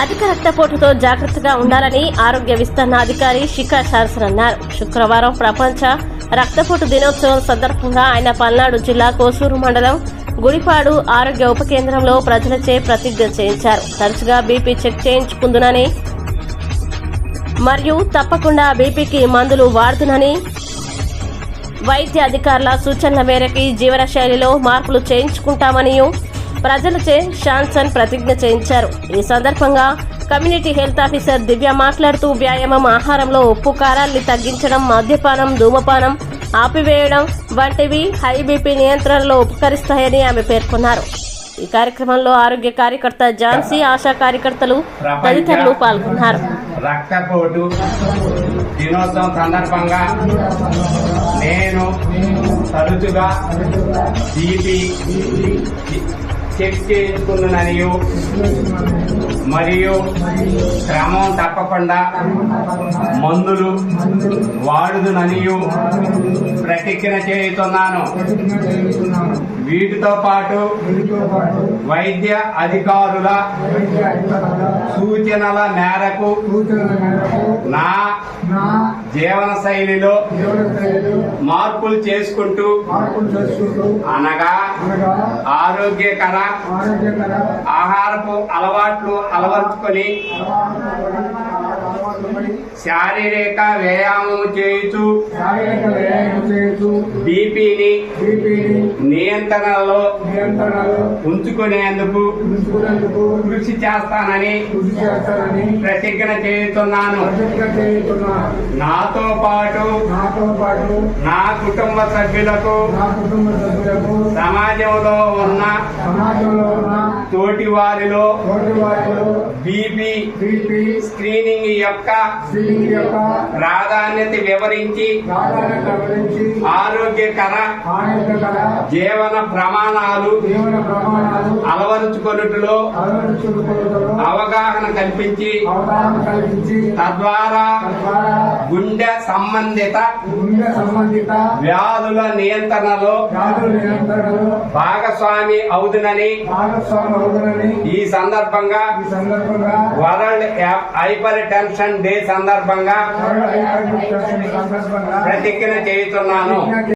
అధిక రక్తపోటుతో జాగ్రత్తగా ఉండాలని ఆరోగ్య విస్తరణ అధికారి శిఖా శాసన్ అన్నారు. శుక్రవారం ప్రపంచ రక్తపోటు దినోత్సవం సందర్భంగా ఆయన పల్నాడు జిల్లా కోసూరు మండలం గుడిపాడు ఆరోగ్య ఉప కేంద్రంలో ప్రజలచే ప్రతిజ్ఞ చేయించారు. తరచుగా బీపీ చెక్ చేయించుకుందునని మరియు తప్పకుండా బీపీకి మందులు వాడుతునని వైద్య అధికారుల సూచనల మేరకు జీవన శైలిలో మార్పులు చేయించుకుంటామని ప్రజలచే షాన్సన్ ప్రతిజ్ఞ చేయించారు. ఈ సందర్భంగా కమ్యూనిటీ హెల్త్ ఆఫీసర్ దివ్య మాట్లాడుతూ వ్యాయామం ఆహారంలో ఉప్పు కారాల్ని తగ్గించడం మద్యపానం ధూమపానం ఆపివేయడం వంటివి హై బీపీ నియంత్రణలో ఉపకరిస్తాయని ఆమె పేర్కొన్నారు. ఈ కార్యక్రమంలో ఆరోగ్య కార్యకర్త ఝాన్సీ ఆశా కార్యకర్తలు తదితరులు పాల్గొన్నారు. రక్తపోటు దినోత్సవం సందర్భంగా నేను తరచుగా బీపీ చెక్ చేసుకున్నాననియు మరియు క్రమం తప్పకుండా మందులు వాడుదుననియు ప్రతిజ్ఞ చేయుతున్నాను. వీటితో పాటు వైద్య అధికారుల సూచనల మేరకు నా జీవన శైలిలో మార్పులు చేసుకుంటూ అనగా ఆరోగ్యకర ఆహారపు అలవాట్లు అలవర్చుకొని శారీరక వ్యాయామం చేయుచు బీపీని నియంత్రణలో ఉంచుకునేందుకు కృషి చేస్తానని ప్రతిజ్ఞ చేయుతున్నాను నాతో పాటు నాతో పాటు నా కుటుంబ సభ్యులకు నా కుటుంబ సభ్యులకు సమాజంలో ఉన్న సమాజంలో ఉన్న తోటి వారిలో బీపీ స్క్రీనింగ్ యొక్క ప్రాధాన్యత వివరించి ఆరోగ్యకర జీవన ప్రమాణాలు అలవరుచుకొనుటలో అలవర్చుకోవడంలో అవగాహన కల్పించి అవగాహన కల్పించి తద్వారా గుండె సంబంధిత గుండె సంబంధిత వ్యాధుల నియంత్రణలో వ్యాధుల నియంత్రణలో భాగస్వామి అవుతునని భాగస్వామి ఈ సందర్భంగా ఈ సందర్భంగా వరల్డ్ హైపర్ టెన్షన్ డే సందర్భంగా సందర్భంగా ప్రతిజ్ఞ చేయుతున్నాను.